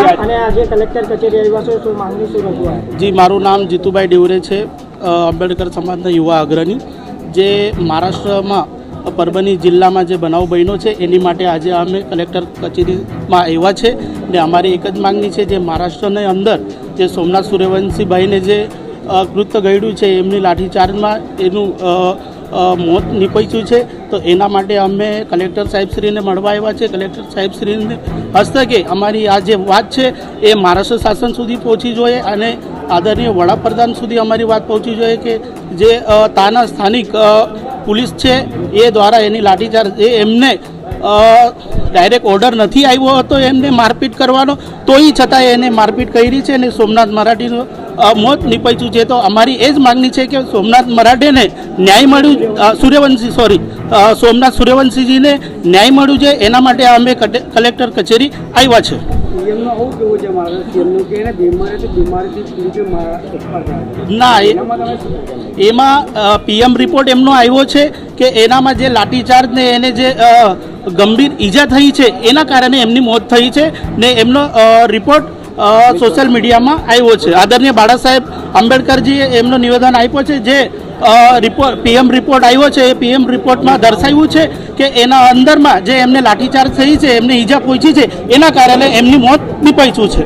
આજે કલેક્ટર કચેરી આવ્યા છો શું માંગણી શું રજૂઆત જી મારું નામ જીતુભાઈ ડેવરે છે આંબેડકર સમાજના યુવા અગ્રણી. જે મહારાષ્ટ્રમાં પરભની જિલ્લામાં જે બનાવ બન્યો છે એની માટે આજે અમે કલેક્ટર કચેરીમાં આવ્યા છે. ને અમારી એક જ માંગણી છે જે મહારાષ્ટ્રની અંદર જે સોમનાથ સૂર્યવંશીભાઈને જે કૃત્ય ગયડ્યું છે એમની લાઠીચાર્જમાં એનું મોત નીપજ્યું છે. તો એના માટે અમે કલેક્ટર સાહેબશ્રીને મળવા આવ્યા છે. કલેક્ટર સાહેબશ્રીને હસ્તકે અમારી આ જે વાત છે એ મહારાષ્ટ્ર શાસન સુધી પહોંચી જોઈએ અને આદરણીય વડાપ્રધાન સુધી અમારી વાત પહોંચી જોઈએ કે જે તાના સ્થાનિક પોલીસ છે એ દ્વારા એની લાઠીચાર્જ, એ એમને ડાયરેક્ટ ઓર્ડર નથી આવ્યો હતો એમને મારપીટ કરવાનો. તોય છતાં એને મારપીટ કરી છે અને સોમનાથ મરાઠીનું મોત નીપજ્યું છે. તો અમારી એ જ માગણી છે કે સોમનાથ મરાઠેને ન્યાય મળ્યું સૂર્યવંશી સોરી સોમનાથ સૂર્યવંશીજીને ન્યાય મળ્યું છે. એના માટે અમે કટે- કલેક્ટર કચેરી આવ્યા છે. ના? એમાં પીએમ રિપોર્ટ એમનો આવ્યો છે કે એનામાં જે લાઠીચાર્જ ને એને જે ગંભીર ઈજા થઈ છે એના કારણે એમની મોત થઈ છે ને એમનો રિપોર્ટ સોશિયલ મીડિયામાં આવ્યો છે. આદરણીય બાળા સાહેબ આંબેડકરજીએ એમનો નિવેદન આપ્યો છે જે રિપોર્ટ પીએમ રિપોર્ટ આવ્યો છે, એ પીએમ રિપોર્ટમાં દર્શાવ્યું છે કે એના અંદરમાં જે એમને લાઠીચાર્જ થઈ છે, એમને ઈજા પહોંચી છે, એના કારણે એમની મોત નીપજ્યું છે.